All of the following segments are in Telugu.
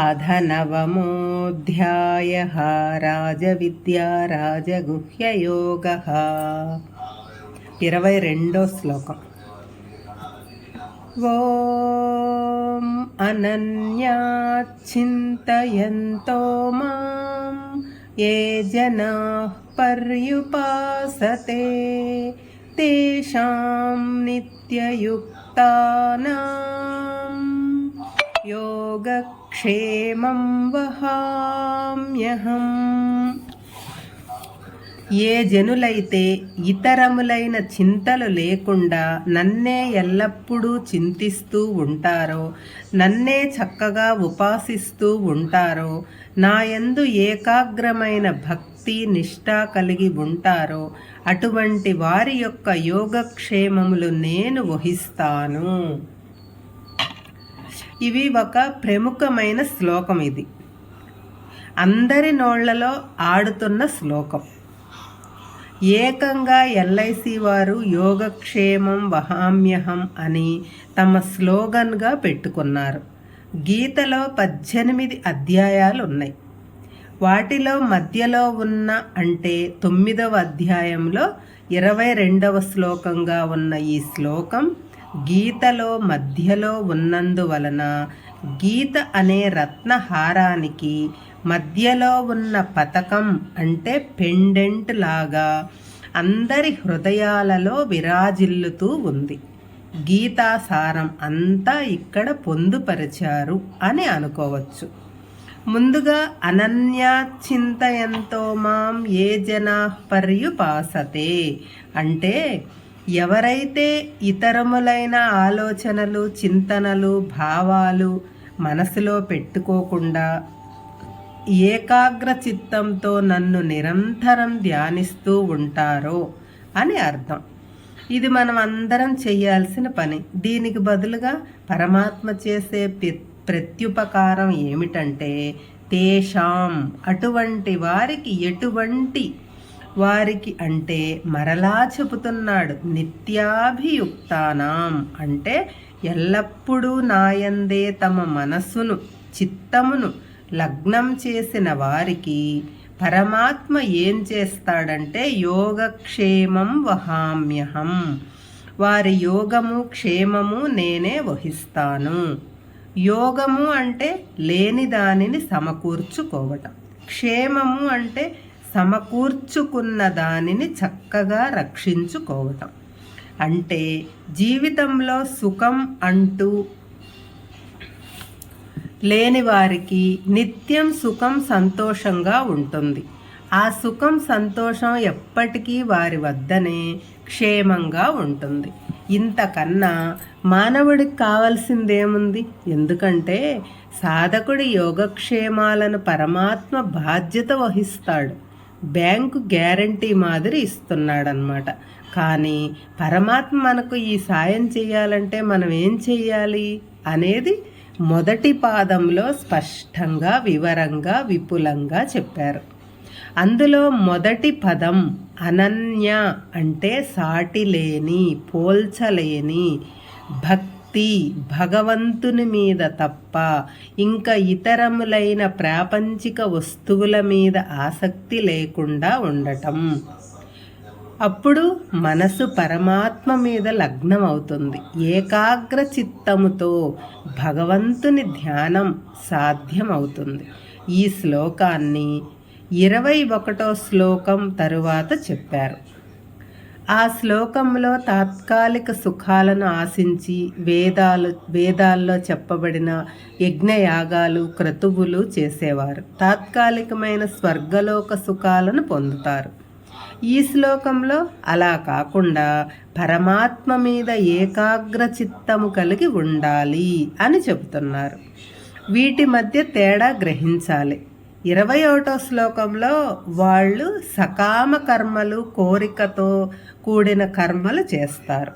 अध नवमोऽध्यायः राजविद्या राजगुह्ययोगः इरवै रेण्डो श्लोकम् ॐ अनन्याच्छिन्तयन्तो मां ये जनाः पर्युपासते तेषां नित्ययुक्तानां योग యోగక్షేమం వహామ్యహం. ఏ జనులైతే ఇతరములైన చింతలు లేకుండా నన్నే ఎల్లప్పుడూ చింతిస్తూ ఉంటారో నన్నే చక్కగా ఉపాసిస్తూ ఉంటారో నాయందు ఏకాగ్రమైన భక్తి నిష్ఠ కలిగి ఉంటారో అటువంటి వారి యొక్క యోగక్షేమములు నేను వహిస్తాను. ఇవి ఒక ప్రముఖమైన శ్లోకం ఇది. అందరి నోళ్ళలో ఆడుతున్న శ్లోకం. ఏకంగా ఎల్ఐసి వారు యోగక్షేమం వహామ్యహం అని తమ స్లోగన్గా పెట్టుకున్నారు. గీతలో పద్దెనిమిది అధ్యాయాలు ఉన్నాయి వాటిలో మధ్యలో ఉన్న అంటే తొమ్మిదవ అధ్యాయంలో ఇరవై రెండవ శ్లోకంగా ఉన్న ఈ శ్లోకం గీతలో మధ్యలో ఉన్నందువలన గీత అనే రత్నహారానికి మధ్యలో ఉన్న పథకం అంటే పెండెంట్ లాగా అందరి హృదయాలలో విరాజిల్లుతూ ఉంది. గీతాసారం అంతా ఇక్కడ పొందుపరిచారు అని అనుకోవచ్చు. ముందుగా అనన్యాచింతయంతో మాం ఏ జనా పర్యుపాసతే అంటే ఎవరైతే ఇతరములైన ఆలోచనలు చింతనలు భావాలు మనసులో పెట్టుకోకుండా ఏకాగ్ర చిత్తంతో నన్ను నిరంతరం ధ్యానిస్తూ ఉంటారో అని అర్థం. ఇది మనం అందరం చేయాల్సిన పని. దీనికి బదులుగా పరమాత్మ చేసే ప్రత్యుపకారం ఏమిటంటే తేషాం అటువంటి వారికి ఎటువంటి వారికి అంటే మరలా చెబుతున్నాడు నిత్యాభియుక్తానాం అంటే ఎల్లప్పుడూ నాయందే తమ మనస్సును చిత్తమును లగ్నం చేసిన వారికి పరమాత్మ ఏం చేస్తాడంటే యోగక్షేమం వహామ్యహం. వారి యోగము క్షేమము నేనే వహిస్తాను. యోగము అంటే లేని దానిని సమకూర్చుకోవటం. క్షేమము అంటే సమకూర్చుకున్న దానిని చక్కగా రక్షించుకోవటం. అంటే జీవితంలో సుఖం అంటూ లేని వారికి నిత్యం సుఖం సంతోషంగా ఉంటుంది. ఆ సుఖం సంతోషం ఎప్పటికీ వారి వద్దనే క్షేమంగా ఉంటుంది. ఇంతకన్నా మానవుడికి కావాల్సిందేముంది? ఎందుకంటే సాధకుడి యోగక్షేమాలను పరమాత్మ బాధ్యత వహిస్తాడు. బ్యాంకు గ్యారంటీ మాదిరి ఇస్తున్నాడనమాట కానీ పరమాత్మ మనకు ఈ సాయం చేయాలంటే మనం ఏం చెయ్యాలి అనేది మొదటి పాదంలో స్పష్టంగా వివరంగా విపులంగా చెప్పారు. అందులో మొదటి పదం అనన్య అంటే సాటి లేని పోల్చలేని భక్తి భగవంతుని మీద తప్ప ఇంకా ఇతరములైన ప్రాపంచిక వస్తువుల మీద ఆసక్తి లేకుండా ఉండటం. అప్పుడు మనసు పరమాత్మ మీద లగ్నం అవుతుంది ఏకాగ్ర చిత్తముతో భగవంతుని ధ్యానం సాధ్యమవుతుంది. ఈ శ్లోకాన్ని ఇరవై ఒకటో శ్లోకం తరువాత చెప్పారు. ఆ శ్లోకంలో తాత్కాలిక సుఖాలను ఆశించి వేదాలు వేదాల్లో చెప్పబడిన యజ్ఞయాగాలు క్రతువులు చేసేవారు. తాత్కాలికమైన స్వర్గలోక సుఖాలను పొందుతారు. ఈ శ్లోకంలో అలా కాకుండా పరమాత్మ మీద ఏకాగ్ర చిత్తము కలిగి ఉండాలి అని చెబుతున్నారు. వీటి మధ్య తేడా గ్రహించాలి. ఇరవై ఒకటో శ్లోకంలో వాళ్ళు సకామ కర్మలు కోరికతో కూడిన కర్మలు చేస్తారు.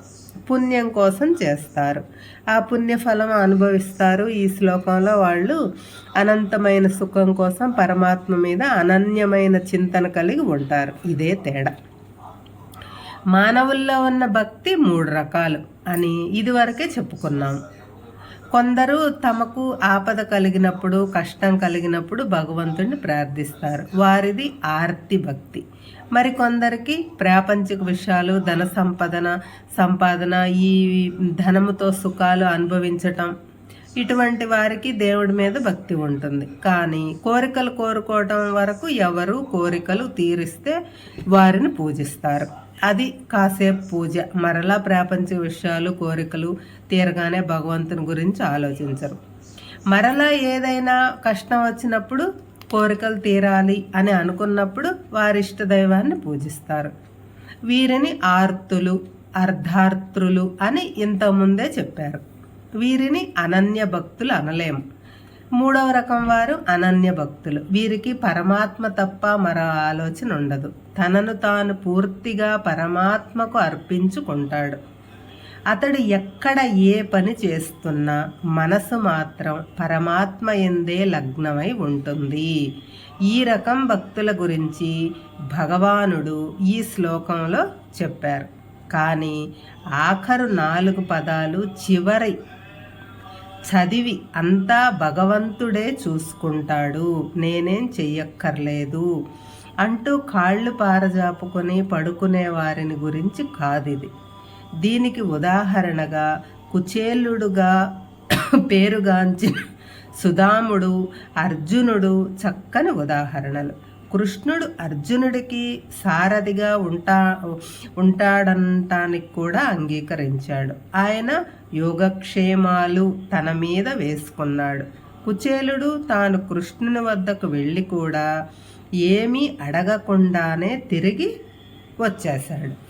పుణ్యం కోసం చేస్తారు. ఆ పుణ్యఫలం అనుభవిస్తారు. ఈ శ్లోకంలో వాళ్ళు అనంతమైన సుఖం కోసం పరమాత్మ మీద అనన్యమైన చింతన కలిగి ఉంటారు. ఇదే తేడా. మానవుల్లో ఉన్న భక్తి మూడు రకాలు అని ఇదివరకే చెప్పుకున్నాం. కొందరు తమకు ఆపద కలిగినప్పుడు కష్టం కలిగినప్పుడు భగవంతుడిని ప్రార్థిస్తారు. వారిది ఆర్తి భక్తి. మరి కొందరికి ప్రాపంచిక విషయాలు ధన సంపదన సంపాదన ఈ ధనముతో సుఖాలు అనుభవించటం ఇటువంటి వారికి దేవుడి మీద భక్తి ఉంటుంది. కానీ కోరికలు కోరుకోవటం వరకు ఎవరు కోరికలు తీరిస్తే వారిని పూజిస్తారు. అది కాసేపు పూజ. మరలా ప్రాపంచిక విషయాలు కోరికలు తీరగానే భగవంతుని గురించి ఆలోచించరు. మరలా ఏదైనా కష్టం వచ్చినప్పుడు కోరికలు తీరాలి అని అనుకున్నప్పుడు వారి ఇష్ట దైవాన్ని పూజిస్తారు. వీరిని ఆర్తులు అర్ధార్తులు అని ఇంతకుముందే చెప్పారు. వీరిని అనన్య భక్తులు అనలేము. మూడవ రకం వారు అనన్య భక్తులు. వీరికి పరమాత్మ తప్ప మరో ఆలోచన ఉండదు. తనను తాను పూర్తిగా పరమాత్మకు అర్పించుకుంటాడు. అతడు ఎక్కడ ఏ పని చేస్తున్నా మనసు మాత్రం పరమాత్మ ఎందే లగ్నమై ఉంటుంది. ఈ రకం భక్తుల గురించి భగవానుడు ఈ శ్లోకంలో చెప్పారు. కానీ ఆఖరు నాలుగు పదాలు చివరి చదివి అంతా భగవంతుడే చూసుకుంటాడు. నేనేం చెయ్యక్కర్లేదు. అంటూ కాళ్ళు పారజాపుకొని పడుకునే వారిని గురించి కాదిది. దీనికి ఉదాహరణగా కుచేలుడుగా పేరుగాంచిన సుధాముడు అర్జునుడు చక్కని ఉదాహరణలు. కృష్ణుడు అర్జునుడికి సారథిగా ఉంటా ఉంటాడంటానికి కూడా అంగీకరించాడు. ఆయన యోగక్షేమాలు తన మీద వేసుకున్నాడు. కుచేలుడు తాను కృష్ణుని వద్దకు వెళ్ళి కూడా ఏమీ అడగకుండానే తిరిగి వచ్చేశాడు.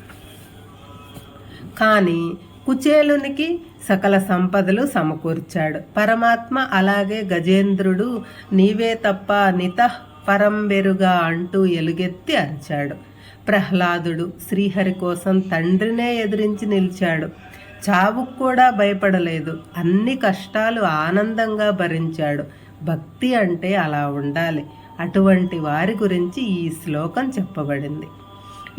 కానీ కుచేలునికి సకల సంపదలు సమకూర్చాడు. పరమాత్మ అలాగే గజేంద్రుడు నీవే తప్ప నిత పరంబెరుగా అంటూ ఎలుగెత్తి అరిచాడు. ప్రహ్లాదుడు శ్రీహరి కోసం తండ్రినే ఎదిరించి నిలిచాడు. చావుకు కూడా భయపడలేదు. అన్ని కష్టాలు ఆనందంగా భరించాడు. భక్తి అంటే అలా ఉండాలి. అటువంటి వారి గురించి ఈ శ్లోకం చెప్పబడింది.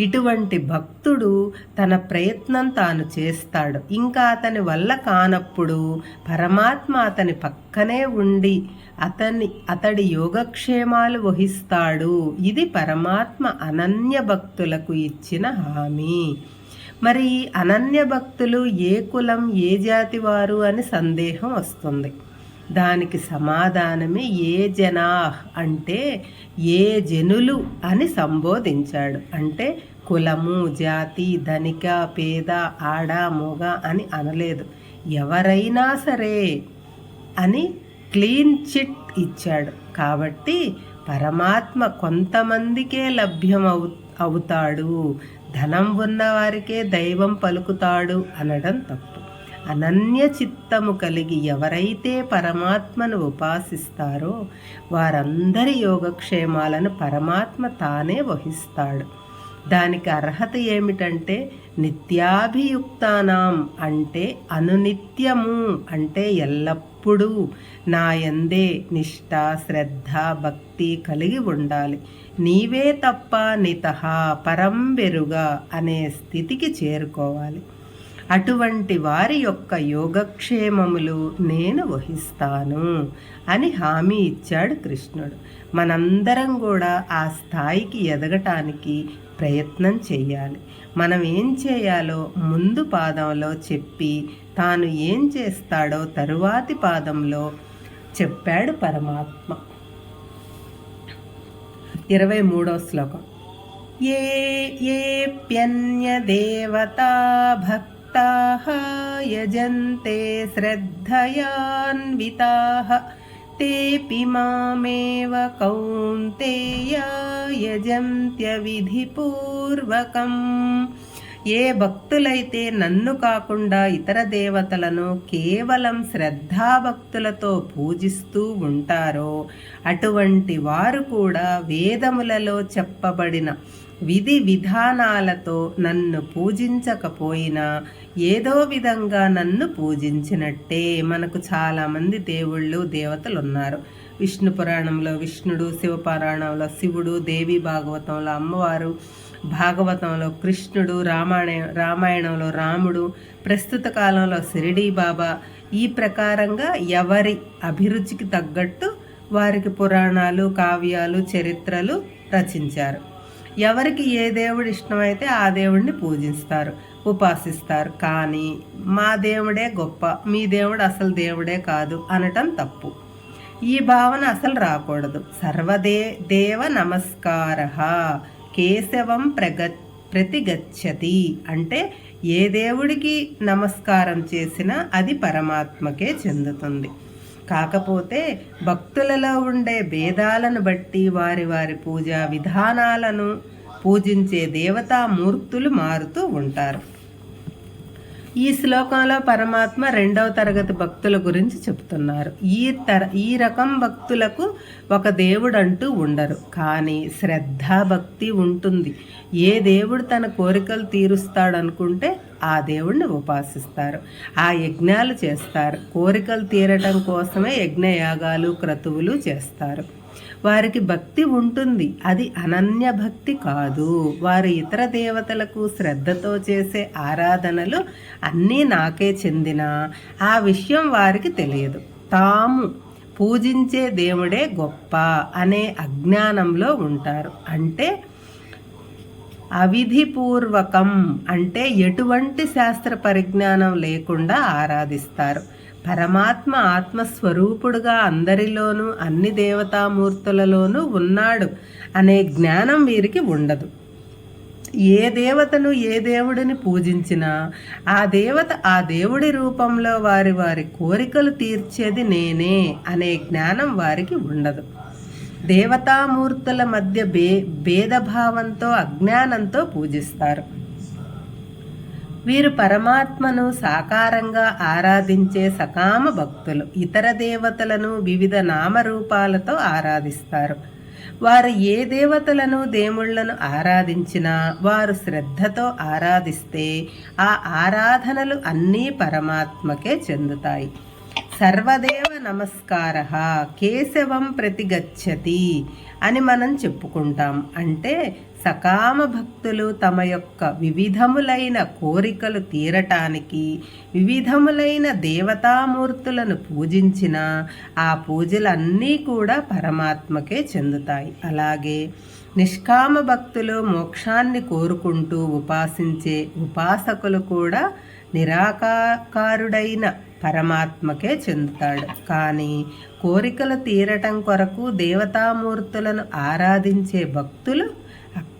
ఇటువంటి భక్తుడు తన ప్రయత్నం తాను చేస్తాడు. ఇంకా అతని వల్ల కానప్పుడు పరమాత్మ అతని పక్కనే ఉండి అతని అతడి యోగక్షేమాలు వహిస్తాడు. ఇది పరమాత్మ అనన్య భక్తులకు ఇచ్చిన హామీ. మరి అనన్య భక్తులు ఏ కులం ఏ జాతి వారు అని సందేహం వస్తుంది. దానికి సమాధానమే ఏ జనా అంటే ఏ జనులు అని సంబోధించాడు. అంటే కులము జాతి ధనిక పేద ఆడ మొగ అని అనలేదు. ఎవరైనా సరే అని క్లీన్ చిట్ ఇచ్చాడు. కాబట్టి పరమాత్మ కొంతమందికే లభ్యం అవు అవుతాడు. ధనం ఉన్నవారికే దైవం పలుకుతాడు అనడం తప్పు. అనన్య చిత్తము కలిగి ఎవరైతే పరమాత్మను ఉపాసిస్తారో వారందరి యోగక్షేమాలను పరమాత్మ తానే వహిస్తాడు. దానికి అర్హత ఏమిటంటే నిత్యాభియుక్తానాం అంటే అనునిత్యము అంటే ఎల్లప్పుడూ నా ఎందే నిష్ఠ శ్రద్ధ భక్తి కలిగి ఉండాలి. నీవే తప్ప నిత పరంబెరుగా అనే స్థితికి చేరుకోవాలి. అటువంటి వారి యొక్క యోగక్షేమములు నేను వహిస్తాను అని హామీ ఇచ్చాడు కృష్ణుడు. మనందరం కూడా ఆ స్థాయికి ఎదగటానికి ప్రయత్నం చేయాలి. మనం ఏం చేయాలో ముందు పాదంలో చెప్పి తాను ఏం చేస్తాడో తరువాతి పాదంలో చెప్పాడు పరమాత్మ. ఇరవై మూడో శ్లోకం. ఏ ఏప్యన్యదేవతా భక్తి యజంతే శ్రద్ధయాన్వితాः तेऽपि मामेव कौन्तेय यजन्त्यविधिपूर्वकम् ఏ భక్తులైతే నన్ను కాకుండా ఇతర దేవతలను కేవలం శ్రద్ధాభక్తులతో పూజిస్తూ ఉంటారో అటువంటి వారు కూడా వేదములలో చెప్పబడిన విధి విధానాలతో నన్ను పూజించకపోయినా ఏదో విధంగా నన్ను పూజించినట్టే మనకు చాలామంది దేవుళ్ళు దేవతలు ఉన్నారు విష్ణు పురాణంలో విష్ణుడు శివపురాణంలో శివుడు దేవి భాగవతంలో అమ్మవారు భాగవతంలో కృష్ణుడు రామాయణ రామాయణంలో రాముడు ప్రస్తుత కాలంలో షిరిడీ బాబా. ఈ ప్రకారంగా ఎవరి అభిరుచికి తగ్గట్టు వారికి పురాణాలు కావ్యాలు చరిత్రలు రచించారు. ఎవరికి ఏ దేవుడు ఇష్టమైతే ఆ దేవుడిని పూజిస్తారు ఉపాసిస్తారు. కానీ మా దేవుడే గొప్ప మీ దేవుడు అసలు దేవుడే కాదు అనటం తప్పు. ఈ భావన అసలు రాకూడదు. సర్వదే దేవ నమస్కార కేశవం ప్రగ ప్రతిగచ్చతి. అంటే ఏ దేవుడికి నమస్కారం చేసినా అది పరమాత్మకే చెందుతుంది. కాకపోతే భక్తులలో ఉండే భేదాలను బట్టి వారి వారి పూజా విధానాలను పూజించే దేవతామూర్తులు మారుతూ ఉంటారు. ఈ శ్లోకంలో పరమాత్మ రెండవ తరగతి భక్తుల గురించి చెప్తున్నారు. ఈ తర ఈ రకం భక్తులకు ఒక దేవుడు అంటూ ఉండరు. కానీ శ్రద్ధ భక్తి ఉంటుంది. ఏ దేవుడు తన కోరికలు తీరుస్తాడనుకుంటే ఆ దేవుడిని ఉపాసిస్తారు. ఆ యజ్ఞాలు చేస్తారు. కోరికలు తీరటం కోసమే యజ్ఞయాగాలు క్రతువులు చేస్తారు. వారికి భక్తి ఉంటుంది. అది అనన్య భక్తి కాదు. వారు ఇతర దేవతలకు శ్రద్ధతో చేసే ఆరాధనలు అన్నీ నాకే చెందిన. ఆ విషయం వారికి తెలియదు. తాము పూజించే దేవుడే గొప్ప అనే అజ్ఞానంలో ఉంటారు. అంటే అవిధిపూర్వకం అంటే ఎటువంటి శాస్త్ర పరిజ్ఞానం లేకుండా ఆరాధిస్తారు. పరమాత్మ ఆత్మస్వరూపుడుగా అందరిలోనూ అన్ని దేవతామూర్తులలోనూ ఉన్నాడు అనే జ్ఞానం వీరికి ఉండదు. ఏ దేవతను ఏ దేవుడిని పూజించినా ఆ దేవత ఆ దేవుడి రూపంలో వారి వారి కోరికలు తీర్చేది నేనే అనే జ్ఞానం వారికి ఉండదు. దేవతామూర్తుల మధ్య భే భేదభావంతో అజ్ఞానంతో పూజిస్తారు. వీరు పరమాత్మను సాకారంగా ఆరాధించే సకామ భక్తులు. ఇతర దేవతలను వివిధ నామరూపాలతో ఆరాధిస్తారు. వారు ఏ దేవతలను దేవుళ్ళను ఆరాధించినా వారు శ్రద్ధతో ఆరాధిస్తే ఆ ఆరాధనలు అన్నీ పరమాత్మకే చెందుతాయి. సర్వదేవ నమస్కార కేశవం ప్రతిగచ్చతి అని మనం చెప్పుకుంటాం. అంటే సకామ భక్తులు తమ యొక్క వివిధములైన కోరికలు తీరటానికి వివిధములైన దేవతామూర్తులను పూజించిన ఆ పూజలన్నీ కూడా పరమాత్మకే చెందుతాయి. అలాగే నిష్కామ భక్తులు మోక్షాన్ని కోరుకుంటూ ఉపాసించే ఉపాసకులు కూడా నిరాకారుడైన పరమాత్మకే చెందుతాడు. కానీ కోరికలు తీరటం కొరకు దేవతామూర్తులను ఆరాధించే భక్తులు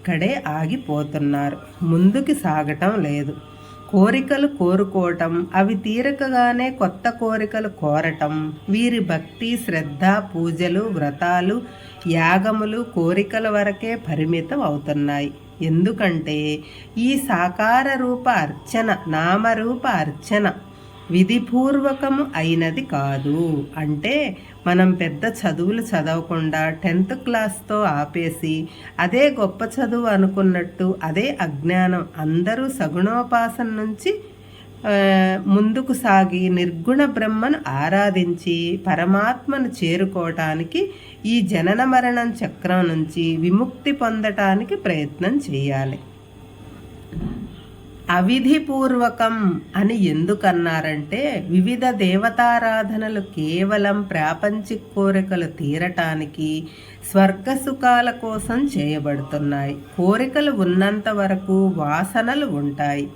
అక్కడే ఆగిపోతున్నారు. ముందుకి సాగటం లేదు. కోరికలు కోరుకోవటం అవి తీరకగానే కొత్త కోరికలు కోరటం వీరి భక్తి శ్రద్ధ పూజలు వ్రతాలు యాగములు కోరికల వరకే పరిమితం అవుతున్నాయి. ఎందుకంటే ఈ సాకార రూప అర్చన నామరూప అర్చన విధిపూర్వకము అయినది కాదు. అంటే మనం పెద్ద చదువులు చదవకుండా టెన్త్ క్లాస్తో ఆపేసి అదే గొప్ప చదువు అనుకున్నట్టు అదే అజ్ఞానం అందరూ సగుణోపాసన నుంచి ముందుకు సాగి నిర్గుణ బ్రహ్మను ఆరాధించి పరమాత్మను చేరుకోవటానికి ఈ జనన మరణం చక్రం నుంచి విముక్తి పొందటానికి ప్రయత్నం చేయాలి. అవిధిపూర్వకం అని ఎందుకన్నారంటే వివిధ దేవతారాధనలు కేవలం ప్రాపంచిక కోరికలు తీరటానికి స్వర్గసుఖాల కోసం చేయబడుతున్నాయి. కోరికలు ఉన్నంత వరకు వాసనలు ఉంటాయి.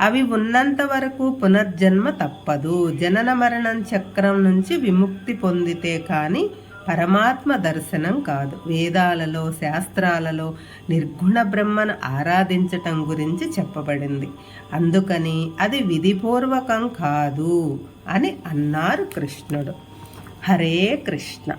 అవి ఉన్నంత వరకు పునర్జన్మ తప్పదు. జనన మరణం చక్రం నుంచి విముక్తి పొందితే కానీ పరమాత్మ దర్శనం కాదు. వేదాలలో శాస్త్రాలలో నిర్గుణ బ్రహ్మను ఆరాధించటం గురించి చెప్పబడింది. అందుకని అది విధిపూర్వకం కాదు అని అన్నారు కృష్ణుడు. హరే కృష్ణ.